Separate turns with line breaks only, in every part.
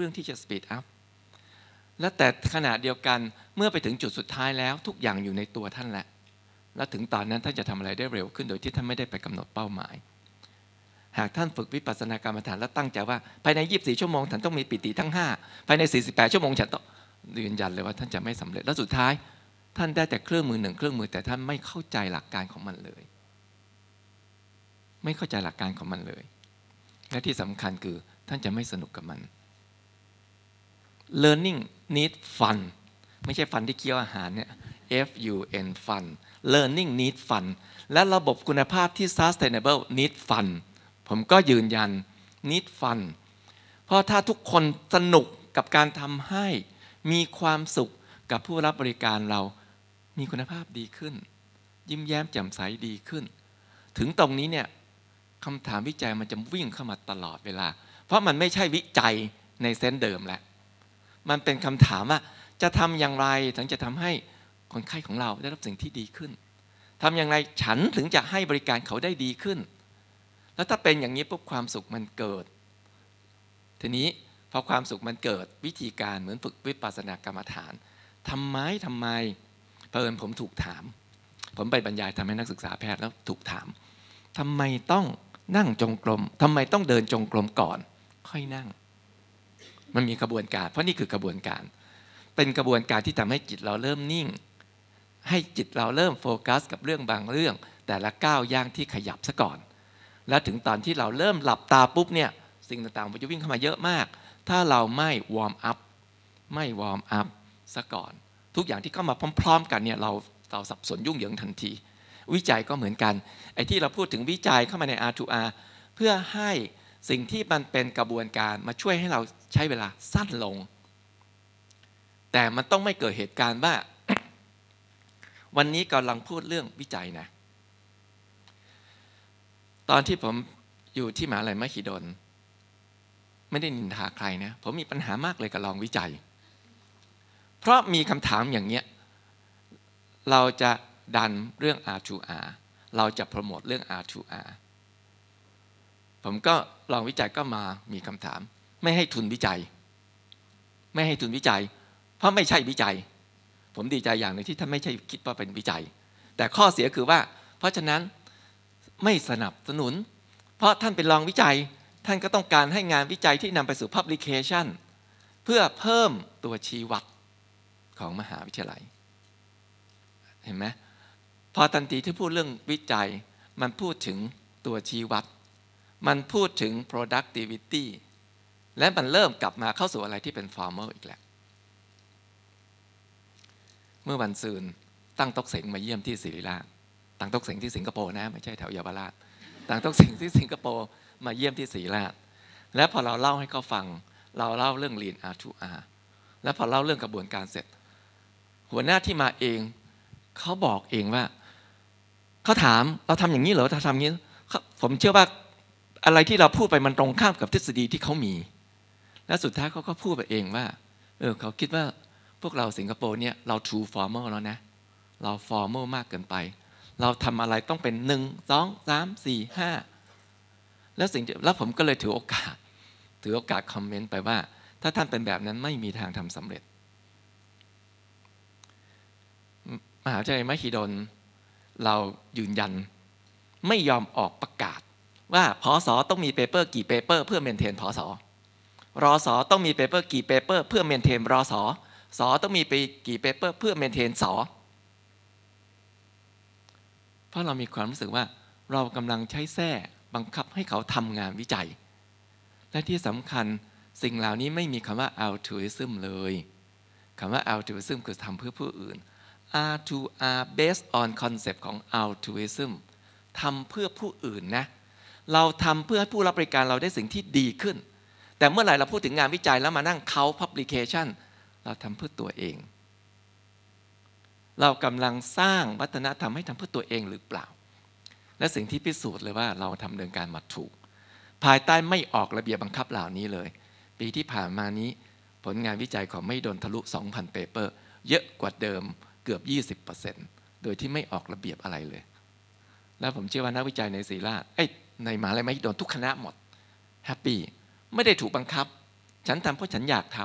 เรื่องที่จะสปีดอัพและแต่ขณะเดียวกันเมื่อไปถึงจุดสุดท้ายแล้ว ทุกอย่างอยู่ในตัวท่านแหละ และถึงตอนนั้นท่านจะทำอะไรได้เร็วขึ้นโดยที่ท่านไม่ได้ไปกำหนดเป้าหมาย หากท่านฝึกวิปัสสนากรรมฐานและตั้งใจว่าภายใน 24 ชั่วโมงฉันต้องมีปิติทั้ง 5 ภายใน 48 ชั่วโมงฉันต้องยืนยันเลยว่าท่านจะไม่สำเร็จและสุดท้าย ท่านได้แต่เครื่องมือหนึ่งเครื่องมือแต่ท่านไม่เข้าใจหลักการของมันเลย ไม่เข้าใจหลักการของมันเลย และที่สำคัญคือท่านจะไม่สนุกกับมัน learning need fun ไม่ใช่ฟันที่เคี้ยวอาหารเนี่ย F U N fun learning need fun และระบบคุณภาพที่ sustainable need fun ผมก็ยืนยัน need fun เพราะถ้าทุกคนสนุกกับการทำให้มีความสุขกับผู้รับบริการเรา มีคุณภาพดีขึ้น ยิ้มแย้มแจ่มใสดีขึ้น ถึงตรงนี้เนี่ยคำถามวิจัยมันจะวิ่งเข้ามาตลอดเวลา เพราะมันไม่ใช่วิจัยในเซนเดิมแล้ว มันเป็นคำถามว่า จะทำอย่างไรถึงจะทำให้คนไข้ของเราได้รับสิ่งที่ดีขึ้นทำอย่างไรฉันถึงจะให้บริการเขาได้ดีขึ้น แล้วถ้าเป็นอย่างนี้ปุ๊บความสุขมันเกิด ทีนี้พอความสุขมันเกิดวิธีการเหมือนฝึกวิปัสสนากรรมฐานทำไมทำไมเพิ่นผมถูกถาม ผมไปบรรยายทำให้นักศึกษาแพทย์แล้วถูกถามทำไมต้องนั่งจงกรมทำไมต้องเดินจงกรมก่อน ค่อยนั่ง มันมีกระบวนการ เพราะนี่คือกระบวนการ เป็นกระบวนการที่ทำให้จิตเราเริ่มนิ่ง ให้จิตเราเริ่มโฟกัส กับเรื่องบางเรื่อง แต่ละก้าวย่างที่ขยับซะก่อน แล้วถึงตอนที่เราเริ่มหลับตาปุ๊บเนี่ยสิ่งต่างๆมันจะวิ่งเข้ามาเยอะมาก ถ้าเราไม่วอร์มอัพไม่วอร์มอัพซะก่อน ทุกอย่างที่เข้ามาพร้อม ๆ กันเนี่ยเราเราสับสนยุ่งเหยิงทันที วิจัยก็เหมือนกันไอ้ที่เราพูดถึงวิจัยเข้ามาใน R2R เพื่อให้ สิ่งที่มันเป็นกระบวนการมาช่วยให้เราใช้เวลาสั้นลง แต่มันต้องไม่เกิดเหตุการณ์ว่า วันนี้กำลังพูดเรื่องวิจัยนะ ตอนที่ผมอยู่ที่มหาลัยมหิดล ไม่ได้นินทาใครนะ ผมมีปัญหามากเลยกับลองวิจัย เพราะมีคำถามอย่างเนี้ย เราจะดันเรื่อง R2R เราจะโปรโมทเรื่อง R2R ผมก็ลองวิจัยก็มามีคำถาม ไม่ให้ทุนวิจัย ไม่ให้ทุนวิจัย เพราะไม่ใช่วิจัย ผมดีใจอย่างหนึ่งที่ท่านไม่ใช่คิดว่าเป็นวิจัย แต่ข้อเสียคือว่า เพราะฉะนั้นไม่สนับสนุน เพราะท่านเป็นรองวิจัย ท่านก็ต้องการให้งานวิจัยที่นำไปสู่ publication เพื่อเพิ่มตัวชี้วัดของมหาวิทยาลัย เห็นไหมพอทันทีที่พูดเรื่องวิจัยมันพูดถึงตัวชี้วัด มันพูดถึง productivity และมันเริ่มกลับมาเข้าสู่อะไรที่เป็น formal อีกแล้ว เมื่อวันซืนตั้งตกเสงมาเยี่ยมที่ศิริราชตั้งตกเสงที่สิงคโปร์นะ ไม่ใช่แถวเยาวราชตั้งตกเสงที่สิงคโปร์มาเยี่ยมที่ศิริราชและพอเราเล่าให้เขาฟัง เราเล่าเรื่อง Lean R2R และพอเล่าเรื่องกระบวนการเสร็จ หัวหน้าที่มาเองเขาบอกเองว่าเขาถามเราทำอย่างนี้เหรอเราทำอย่างนี้ ผมเชื่อว่า อะไรที่เราพูดไปมันตรงข้ามกับทฤษฎีที่เขามี และสุดท้ายเขาก็พูดไปเองว่า เออเขาคิดว่าพวกเราสิงคโปร์เนี่ยเรา true formal แล้วนะ เรา formal มากเกินไป เราทำอะไรต้องเป็นหนึ่งสองสามสี่ห้าแล้วสิ่งแล้วผมก็เลยถือโอกาส ถือโอกาสคอมเมนต์ไปว่า ถ้าท่านเป็นแบบนั้นไม่มีทางทำสำเร็จ มหาวิทยาลัยมหิดลเรายืนยัน ไม่ยอมออกประกาศ ว่าพอสอต้องมีเปเปอร์กี่เปเปอร์เพื่อเมนเทนพอสอรอสอต้องมีเปเปอร์กี่เปเปอร์เพื่อเมนเทนรอสอสอต้องมีไปกี่เปเปอร์เพื่อเมนเทนสอเพราะเรามีความรู้สึกว่าเรากำลังใช้แท้บังคับให้เขาทำงานวิจัย และที่สำคัญสิ่งเหล่านี้ไม่มีคำว่า altruism เลยคำว่า altruism คือทำเพื่อผู้อื่น R to R based on concept ของ altruism ทำเพื่อผู้อื่นนะ เราทำเพื่อให้ผู้รับบริการเราได้สิ่งที่ดีขึ้น แต่เมื่อไหร่เราพูดถึงงานวิจัยแล้วมานั่งเขา publication เราทำเพื่อตัวเอง เรากำลังสร้างวัฒนธรรมให้ทำเพื่อตัวเองหรือเปล่า และสิ่งที่พิสูจน์เลยว่าเราทำเดินการมาถูก ภายใต้ไม่ออกระเบียบบังคับเหล่านี้เลย ปีที่ผ่านมานี้ผลงานวิจัยของไม่โดนทะลุ 2,000 เปเปอร์ เยอะกว่าเดิมเกือบ 20%โดยที่ไม่ออกระเบียบอะไรเลย แล้วผมเชื่อว่านักวิจัยในศรีราช ในมหาลัยมหิดลทุกคณะหมดแฮปปี้ไม่ได้ถูกบังคับ ฉันทำเพราะฉันอยากท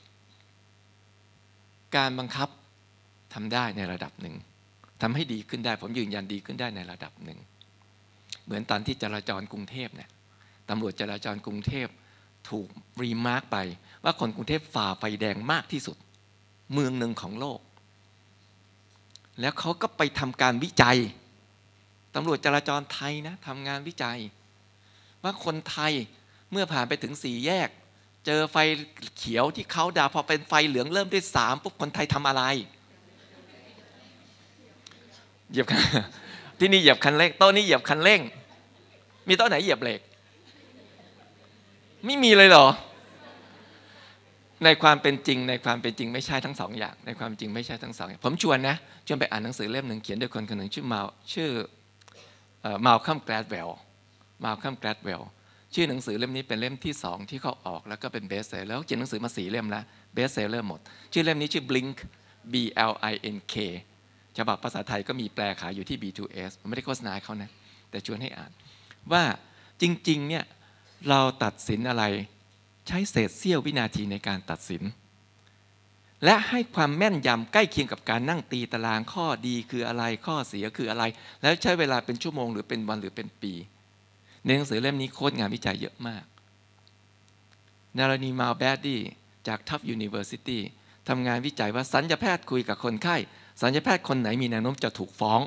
ำการบังคับทำได้ในระดับหนึ่งทำให้ดีขึ้นได้ ผมยืนยันดีขึ้นได้ในระดับหนึ่ง เหมือนตอนที่จราจรกรุงเทพเนี่ยตำรวจจราจรกรุงเทพถูกรีมาร์กไป ว่าคนกรุงเทพฝ่าไฟแดงมากที่สุด เมืองหนึ่งของโลก แล้วเขาก็ไปทำการวิจัย ตำรวจจราจรไทยนะทำงานวิจัย ว่าคนไทยเมื่อผ่านไปถึงสี่แยก เจอไฟเขียวที่เขาดาพอเป็นไฟเหลืองเริ่มด้วยสามปุ๊บคนไทยทำอะไรเหยียบคันที่นี่เหยียบคันเร่งโต๊ะนี้เหยียบคันเร่ง มีโต๊ะไหนเหยียบเบรกไม่มีเลยเหรอ ในความเป็นจริง ในความเป็นจริงไม่ใช่ทั้งสองอย่าง ในความจริงไม่ใช่ทั้งสองอย่างผมชวนนะชวนไปอ่านหนังสือเล่มหนึ่งเขียนโดยคนคนหนึ่งชื่อมาชื่อ มาลคัมแกรดเวลมาลคัมแกรดเวลชื่อหนังสือเล่มนี้เป็นเล่มที่สองที่เขาออกแล้วก็เป็นเบสเซอร์แล้วเขียนหนังสือมาสี่เล่มแล้วเบสเซอร์หมด ชื่อเล่มนี้ชื่อ Blink B L I N K ฉบับภาษาไทยก็มีแปลขายอยู่ที่ B2S ไม่ได้โฆษณาเขานะ แต่ชวนให้อ่าน ว่าจริงๆเนี่ยเราตัดสินอะไรใช้เศษเสี้ยววินาทีในการตัดสิน และให้ความแม่นยำใกล้เคียงกับการนั่งตีตารางข้อดีคืออะไรข้อเสียคืออะไร แล้วใช้เวลาเป็นชั่วโมงหรือเป็นวันหรือเป็นปี ในหนังสือเล่มนี้โค้ดงานวิจัยเยอะมาก นารานีมาลแบดดี้จากทัฟยูนิเวอร์ซิตี้ทำงานวิจัยว่าสัญญาแพทย์คุยกับคนไข้ สัญญาแพทย์คนไหนมีแนวโน้มจะถูกฟ้อง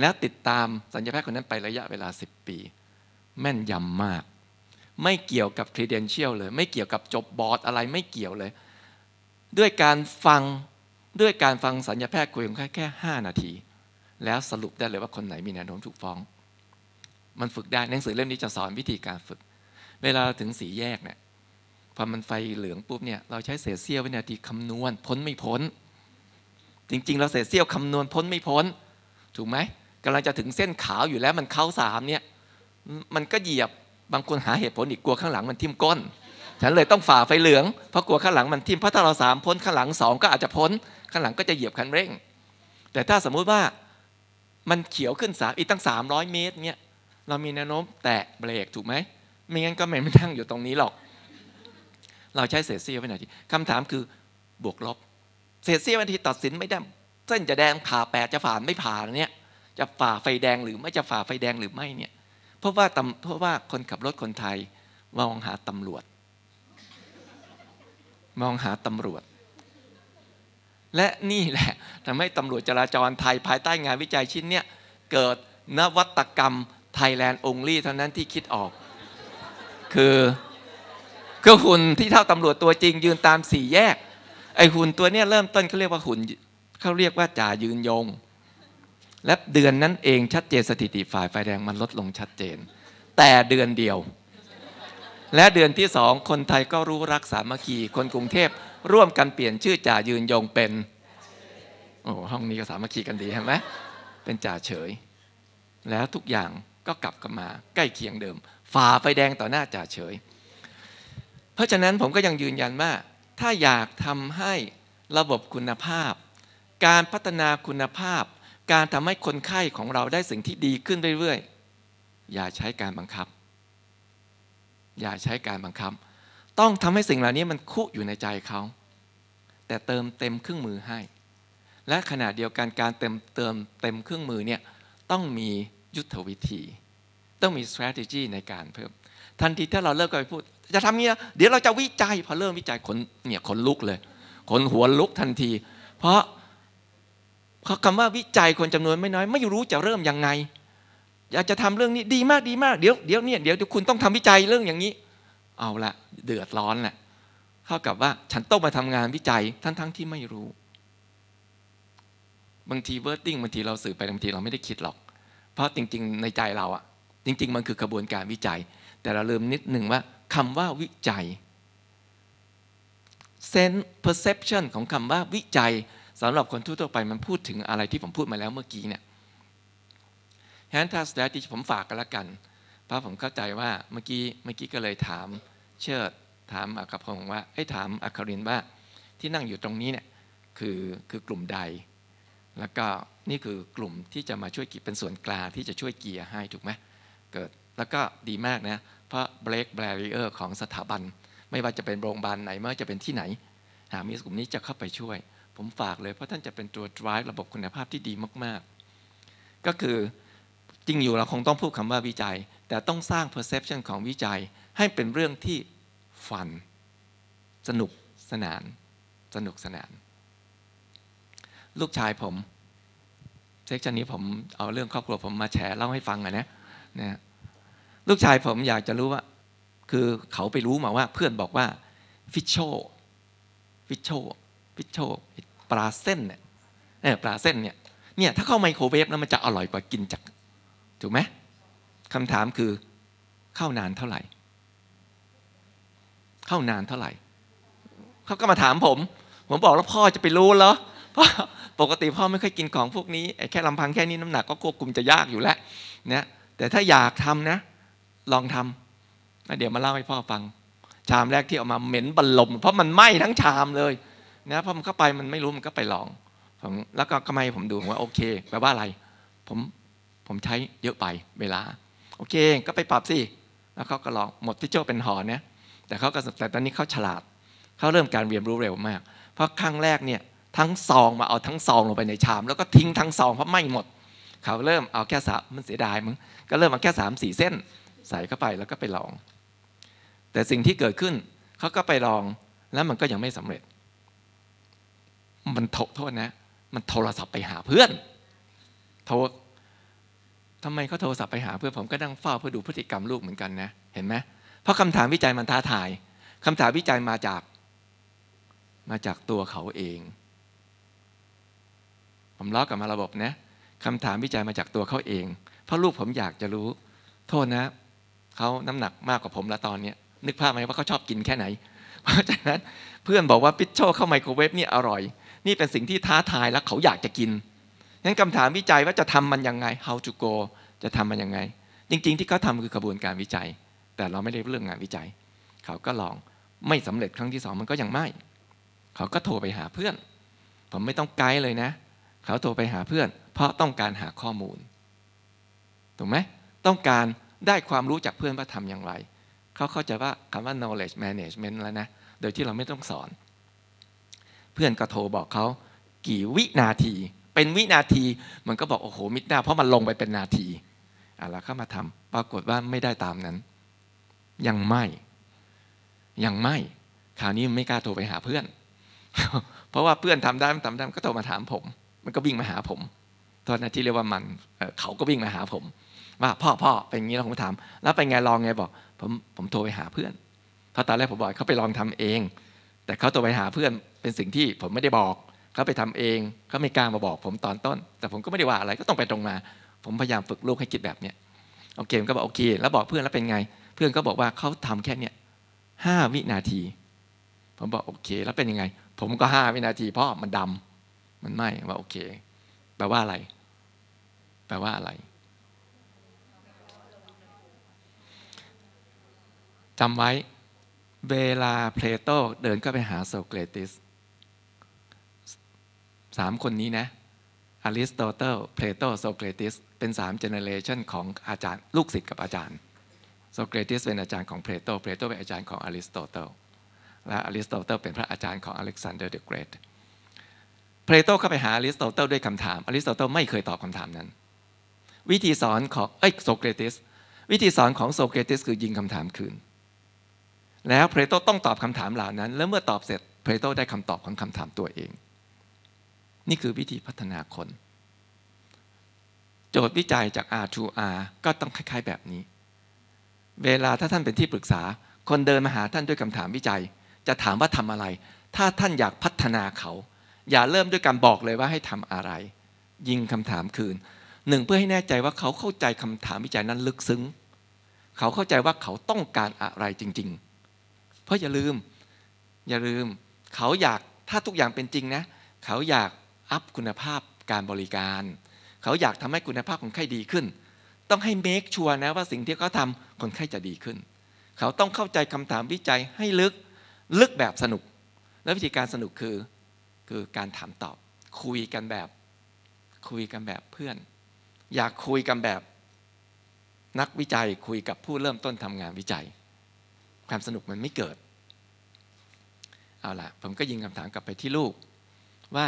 แล้วติดตามสัญญาแพทย์คนนั้นไประยะเวลา 10 ปี แม่นยำมาก ไม่เกี่ยวกับ credential เลย ไม่เกี่ยวกับจบบอร์ดอะไรไม่เกี่ยวเลย ด้วยการฟังด้วยการฟังสัญญาแพทย์คุยของแค่แค่ 5 นาที แล้วสรุปได้เลยว่าคนไหนมีแนวโน้มถูกฟ้อง มันฝึกได้หนังสือเล่มนี้จะสอนวิธีการฝึก เวลาถึงสีแยกเนี่ยพอมันไฟเหลืองปุ๊บเนี่ยเราใช้เศษเสี้ยววินาทีคำนวณพ้นไม่พ้น จริง ๆ เราเศษเสี้ยวคำนวณพ้นไม่พ้น ถูกไหมกำลังจะถึงเส้นขาวอยู่แล้วมันเข้าสามเนี่ยมันก็เหยียบบางคนหาเหตุผลอีกกลัวข้างหลังมันทิ่มก้น ฉันเลยต้องฝ่าไฟเหลืองเพราะกลัวข้างหลังมันทิ่มเพราะถ้าเราสามพ้นข้างหลังสองก็อาจจะพ้นข้างหลังก็จะเหยียบคันเร่ง แต่ถ้าสมมุติว่ามันเขียวขึ้นสามอีกตั้งสามร้อยเมตรเนี่ยเรามีแนวโน้มแตะเบรกถูกไหมไม่งั้นก็ไม่ไม่นั่งอยู่ตรงนี้หรอก เราใช้เศษเสี้ยววินาทีคำถามคือบวกลบ เศษเสี้ยวนาทีตัดสินไม่ได้เส้นจะแดงผ่าแปดจะผ่านไม่ผ่านเนี่ยจะฝ่าไฟแดงหรือไม่จะฝ่าไฟแดงหรือไม่เนี่ยเพราะว่าเพราะว่าคนขับรถคนไทยมองหาตำรวจ มองหาตำรวจ และนี่แหละทำให้ตำรวจจราจรไทยภายใต้งานวิจัยชิ้นเนี้ยเกิดนวัตกรรมไทยแลนด์องลี่เท่านั้นที่คิดออก คือคือหุ่นที่เท่าตำรวจตัวจริง ยืนตามสี่แยก ไอหุ่นตัวเนี้ยเริ่มต้นเขาเรียกว่าหุ่นเขาเรียกว่าจ่ายืนยง และเดือนนั้นเองชัดเจนสถิติฝ่ายไฟแดงมันลดลงชัดเจน แต่เดือนเดียว และเดือนที่สองคนไทยก็รู้รักสามัคคีคนกรุงเทพร่วมกันเปลี่ยนชื่อจ่ายืนยงเป็นโอ้ห้องนี้ก็สามัคคีกันดีเห็นไหมเป็นจ่าเฉย แล้วทุกอย่างก็กลับกันมา ใกล้เคียงเดิมฝ่าไฟแดงต่อหน้าจ่าเฉย เพราะฉะนั้นผมก็ยังยืนยันว่า ถ้าอยากทำให้ระบบคุณภาพ การพัฒนาคุณภาพ การทำให้คนไข้ของเราได้สิ่งที่ดีขึ้นเรื่อยๆ อย่าใช้การบังคับ อย่าใช้การบังคับ ต้องทำให้สิ่งเหล่านี้มันคุอยู่ในใจเขา แต่เติมเต็มเครื่องมือให้ และขณะเดียวกันการเติมเติมเต็มเครื่องมือเนี่ยต้องมียุทธวิธี ต้องมี strategy ในการเพิ่ม ทันทีถ้าเราเลิกไปพูด จะทำเงี้ยเดี๋ยวเราจะวิจัย พอเริ่มวิจัยขนเนี่ยขนลุกเลยขนหัวลุกทันที เพราะเขาคำว่าวิจัยคนจำนวนไม่น้อย ไม่รู้จะเริ่มยังไง อยากจะทำเรื่องนี้ดีมากดีมากเดี๋ยวเดี๋ยวเนี่ยเดี๋ยวคุณต้องทำวิจัยเรื่องอย่างนี้ เอาละเดือดร้อนแหละเท่ากับว่าฉันต้องมาทำงานวิจัยทั้งทั้งที่ไม่รู้ บางทีเวิร์ดดิ้งบางทีเราสื่อไปบางทีเราไม่ได้คิดหรอก เพราะจริง ๆ ในใจเราอะจริง ๆ มันคือกระบวนการวิจัย แต่เราลืมนิดหนึ่งว่าคำว่าวิจัย sense perception ของคำว่าวิจัยสำหรับคนทั่วไปมันพูดถึงอะไรที่ผมพูดมาแล้วเมื่อกี้เนี่ย hand task strategy ผมฝากกันละกัน เพราะผมเข้าใจว่าเมื่อกี้เมื่อกี้ก็เลยถามเชิดถามอัครพงศ์ว่าไอ้ถามอัครินว่า ที่นั่งอยู่ตรงนี้เนี่ยคือคือกลุ่มใด แล้วก็นี่คือกลุ่มที่จะมาช่วยกีเป็นส่วนกลางที่จะช่วยเกียร์ให้ถูกไหมเกิดแล้วก็ดีมากนะเพราะ break barrier ของสถาบัน ไม่ว่าจะเป็นโรงพยาบาลไหนไม่ว่าจะเป็นที่ไหน หากมีกลุ่มนี้จะเข้าไปช่วย ผมฝากเลยเพราะท่านจะเป็นตัว drive ระบบคุณภาพที่ดีมาก ๆ ก็คือ จริงอยู่เราคงต้องพูดคำว่าวิจัย แต่ต้องสร้าง perception ของวิจัยให้เป็นเรื่องที่ฟัน สนุกสนาน สนุกสนาน ลูกชายผมเซกชันนี้ผมเอาเรื่องครอบครัวผมมาแชร์เล่าให้ฟังอะนะนะลูกชายผมอยากจะรู้ว่า คือเขาไปรู้มาว่าเพื่อนบอกว่าฟิชโชฟิชโชฟิชโชปลาเส้นเนี่ยปลาเส้นเนี่ยเนี่ยถ้าเข้าไมโครเวฟแล้วมันจะอร่อยกว่ากินจาก ถูกไหมคำถามคือเข้านานเท่าไหร่ เข้านานเท่าไหร่เขาก็มาถามผม ผมบอกแล้วพ่อจะไปรู้เหรอพราะปกติพ่อไม่ค่อยกินของพวกนี้ไอ้แค่ลำพังแค่นี้น้ำหนักก็ควบคุมจะยากอยู่แล้วนะแต่ถ้าอยากทำนะ ลองทำแล้วเดี๋ยวมาเล่าให้พ่อฟัง ชามแรกที่ออกมาเหม็นบรรลม เพราะมันไหม้ทั้งชามเลยนะพอมันเข้าไปมันไม่รู้มันก็ไปลองผมแล้วก็ก็ไม่ผมดูว่าโอเคแปลว่าอะไร ผม ผมใช้เยอะไปเวลา โอเค ก็ไปปรับสิแล้วเขาก็ลองหมดที่โจ้เป็นหอเนี่ยแต่เขาก็แต่ตอนนี้เขาฉลาดเขาเริ่มการเรียนรู้เร็วมาก เพราะครั้งแรกเนี่ยทั้งซองมาเอาทั้งซองลงไปในชาม แล้วก็ทิ้งทั้งซองเพราะไม่หมด เขาเริ่มเอาแค่สามมันเสียดายมั้งก็เริ่มเอาแค่สามสี่เส้น ใส่เข้าไปแล้วก็ไปลอง แต่สิ่งที่เกิดขึ้นเขาก็ไปลองแล้วมันก็ยังไม่สำเร็จ มันโทษโทษนะ มันโทรศัพท์ไปหาเพื่อน โทร ทำไมเขาโทรศัพท์ไปหาเพื่อนผมก็นั่งเฝ้าเพื่อดูพฤติกรรมลูกเหมือนกันนะเห็นไหมเพราะคำถามวิจัยมันท้าทายคำถามวิจัยมาจากมาจากตัวเขาเอง ผมล้อกลับมาระบบนะคำถามวิจัยมาจากตัวเขาเอง เพราะลูกผมอยากจะรู้ โทษนะเขาน้ำหนักมากกว่าผมละตอนเนี้ยนึกภาพไหมว่าเขาชอบกินแค่ไหน เพราะฉะนั้นเพื่อนบอกว่าปิชโชเข้าไมโครเวฟนี่อร่อย นี่เป็นสิ่งที่ท้าทายแล้วเขาอยากจะกิน งั้นคำถามวิจัยว่าจะทำมันยังไง how to go จะทำมันยังไง จริง ๆ ที่เขาทำคือกระบวนการวิจัย แต่เราไม่ได้เรื่องงานวิจัย เขาก็ลองไม่สำเร็จครั้งที่สองมันก็ยังไม่ เขาก็โทรไปหาเพื่อน ผมไม่ต้องไกด์เลยนะ เขาโทรไปหาเพื่อน เพราะต้องการหาข้อมูลถูกไหมต้องการได้ความรู้จากเพื่อนว่าทำอย่างไร เขาเข้าใจว่าคำว่า knowledge management แล้วนะ โดยที่เราไม่ต้องสอน เพื่อนก็โทรบอกเขากี่วินาที เป็นวินาที มันก็บอกโอ้โหมิดหน้าเพราะมันลงไปเป็นนาทีอะแล้วเข้ามาทำปรากฏว่าไม่ได้ตามนั้น ยังไม่ ยังไม่ คราวนี้ไม่กล้าโทรไปหาเพื่อน เพราะว่าเพื่อนทำได้มันทำได้ก็โทรมาถามผม มันก็วิ่งมาหาผมตอนนั้นที่เรียกว่ามันเขาก็วิ่งมาหาผม ว่าพ่อพ่อเป็นอย่างนี้แล้วผมถาม แล้วเป็นไงลองไงบอก ผมผมโทรไปหาเพื่อนเพราะตอนแรกผมบอกเขาไปลองทำเอง แต่เขาโทรไปหาเพื่อนเป็นสิ่งที่ผมไม่ได้บอก เขาไปทำเองเขาไม่กล้ามาบอกผมตอนต้น แต่ผมก็ไม่ได้ว่าอะไรก็ต้องไปตรงมา ผมพยายามฝึกลูกให้คิดแบบเนี้ยโอเคก็บอกโอเค แล้วบอกเพื่อนแล้วเป็นไง เพื่อนก็บอกว่าเขาทำแค่เนี้ยห้าวินาที ผมบอกโอเค แล้วเป็นยังไง ผมก็ห้าวินาทีเพราะมันดำมันไหมว่าโอเค แปลว่าอะไร แปลว่าอะไรจำไว้เวลาเพลโตเดินก็ไปหาโซเครติส สามคนนี้นะอริสโตเติลเพลโตโซเครติสเป็นสามเจเนเรชันของอาจารย์ ลูกศิษย์กับอาจารย์โซเครติสเป็นอาจารย์ของเพลโตเพลโตเป็นอาจารย์ของอริสโตเติลและอริสโตเติลเป็นพระอาจารย์ของอเล็กซานเดอร์เดอะเกรทเพลโตเข้าไปหาอริสโตเติลด้วยคำถามอริสโตเติลไม่เคยตอบคำถามนั้น วิธีสอนของเอ้ยโซเครติสวิธีสอนของโซเครติสคือยิงคำถามคืน แล้วเพลโตต้องตอบคำถามเหล่านั้น แล้วเมื่อตอบเสร็จเพลโตได้คำตอบของคำถามตัวเอง นี่คือวิธีพัฒนาคน โจทย์วิจัยจาก R to R ก็ต้องคล้าย ๆ แบบนี้ เวลาถ้าท่านเป็นที่ปรึกษา คนเดินมาหาท่านด้วยคำถามวิจัย จะถามว่าทำอะไร ถ้าท่านอยากพัฒนาเขา อย่าเริ่มด้วยการบอกเลยว่าให้ทำอะไร ยิงคำถามคืนหนึ่งเพื่อให้แน่ใจว่าเขาเข้าใจคำถามวิจัยนั้นลึกซึ้ง เขาเข้าใจว่าเขาต้องการอะไรจริง ๆ เพราะอย่าลืม อย่าลืม เขาอยากถ้าทุกอย่างเป็นจริงนะ เขาอยาก อัพคุณภาพการบริการ เขาอยากทำให้คุณภาพคนไข้ดีขึ้น ต้องให้เมคชัวร์นะว่าสิ่งที่เขาทำคนไข้จะดีขึ้น เขาต้องเข้าใจคำถามวิจัยให้ลึกลึกแบบสนุก และวิธีการสนุกคือคือการถามตอบ คุยกันแบบ คุยกันแบบเพื่อน อยากคุยกันแบบ นักวิจัยคุยกับผู้เริ่มต้นทำงานวิจัย ความสนุกมันไม่เกิดเอาล่ะผมก็ยิงคำถามกลับไปที่ลูกว่า